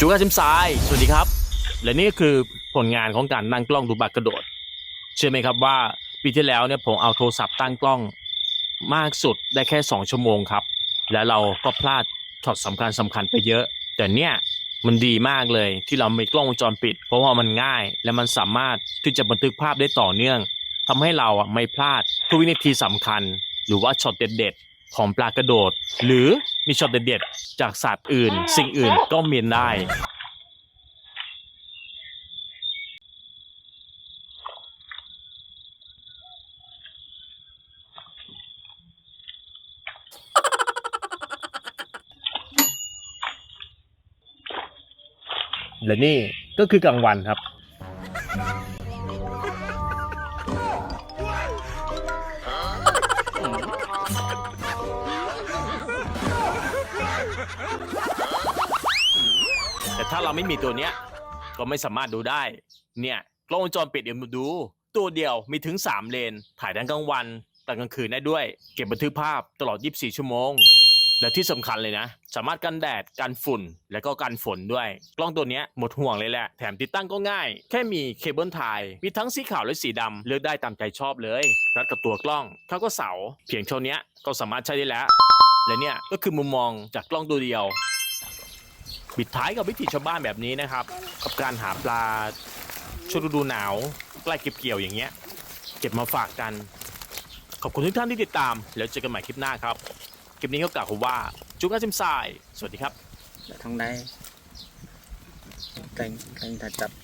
จูกาซิมซาย สวัสดีครับ และนี่คือผลงานของการตั้งกล้องดูบัตรกระโดด เชื่อไหมครับว่าปีที่แล้วเนี่ยผมเอาโทรศัพท์ตั้งกล้องมากสุดได้แค่ 2 ชั่วโมงครับ และเราก็พลาดช็อตสำคัญสำคัญไปเยอะ แต่เนี่ย มันดีมากเลย ที่เรามีกล้องวงจรปิด เพราะว่ามันง่ายและมันสามารถที่จะบันทึกภาพได้ต่อเนื่องทำให้เราอะไม่พลาดทุกวินาทีสำคัญ หรือว่าช็อตเด็ดๆของปลากระโดด หรือมีช็อตเด็ดๆจากสัตว์อื่น สิ่งอื่นก็มีได้ และนี่ก็คือกลางวันครับ แต่ถ้าเราไม่มีตัวเนี้ย ก็ไม่สามารถดูได้ เนี่ยกล้องวงจรปิดเดี๋ยวมาดู ตัวเดียวมีถึง 3 เลน ถ่ายทั้งกลางวัน แต่กลางคืนได้ด้วย เก็บบันทึกภาพตลอด 24 ชั่วโมง และที่สำคัญเลยนะ สามารถกันแดด กันฝุ่น และก็กันฝนด้วย กล้องตัวนี้หมดห่วงเลยแหละ แถมติดตั้งก็ง่าย แค่มีเคเบิลไทยมีทั้งสีขาวและสีดำเลือกได้ตามใจชอบเลย รัดกับตัวกล้องเขาก็เสา เพียงเท่านี้ก็สามารถใช้ได้แล้ว และเนี่ยก็คือมุมมองจากกล้องตัวเดียว ปิดท้ายกับวิถีชาวบ้านแบบนี้นะครับ กับการหาปลาช่วงฤดูหนาวใกล้เก็บเกี่ยวอย่างเงี้ย เก็บมาฝากกัน ขอบคุณทุกท่านที่ติดตาม แล้วเจอกันใหม่คลิปหน้าครับ ลิปนี้ก็กล่าวคำว่าจุกอาซิมไซสวัสดีครับ ทางใดแต่งแต่งถัดจับ